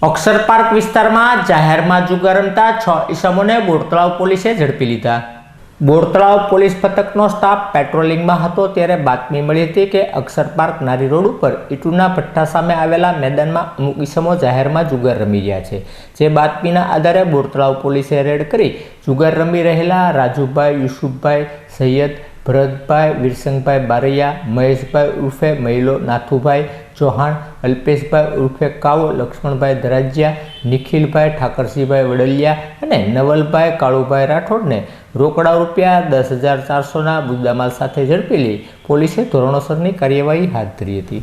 અક્ષર park વિસ્તારમાં જાહેરમાં જુગાર રમતા છ ઈસમોને બોરતળાવ પોલીસે ઝડપી લીધા. બોરતળાવ પોલીસ પથકનો સ્ટાફ પેટ્રોલિંગમાં હતો ત્યારે બાતમી મળી હતી કે અક્ષર પાર્ક નારી રોડ ઉપર ઈટુના ભઠ્ઠા સામે આવેલા મેદાનમાં અમુક ઈસમો જાહેરમાં જુગાર રમી રહ્યા છે. જે બાતમીના આધારે બોરતળાવ પોલીસે રેડ કરી જુગાર રમી રહેલા રાજુભાઈ, યુસુફભાઈ, સૈયદ, ભરતભાઈ વીરસંગભાઈ બારૈયા, મહેશભાઈ ઉર્ફે મહિલો, નાથુભાઈ ચૌહાણ, અલ્પેશભાઈ ઉર્ફે કાવો, લક્ષ્મણભાઈ ધરાજિયા, નિખિલભાઈ ઠાકરસિંહભાઈ વડલિયા અને નવલભાઈ કાળુભાઈ રાઠોડને રોકડા રૂપિયા દસ હજાર ચારસોના મુદ્દામાલ સાથે ઝડપી લઈ પોલીસે ધોરણોસરની કાર્યવાહી હાથ ધરી હતી.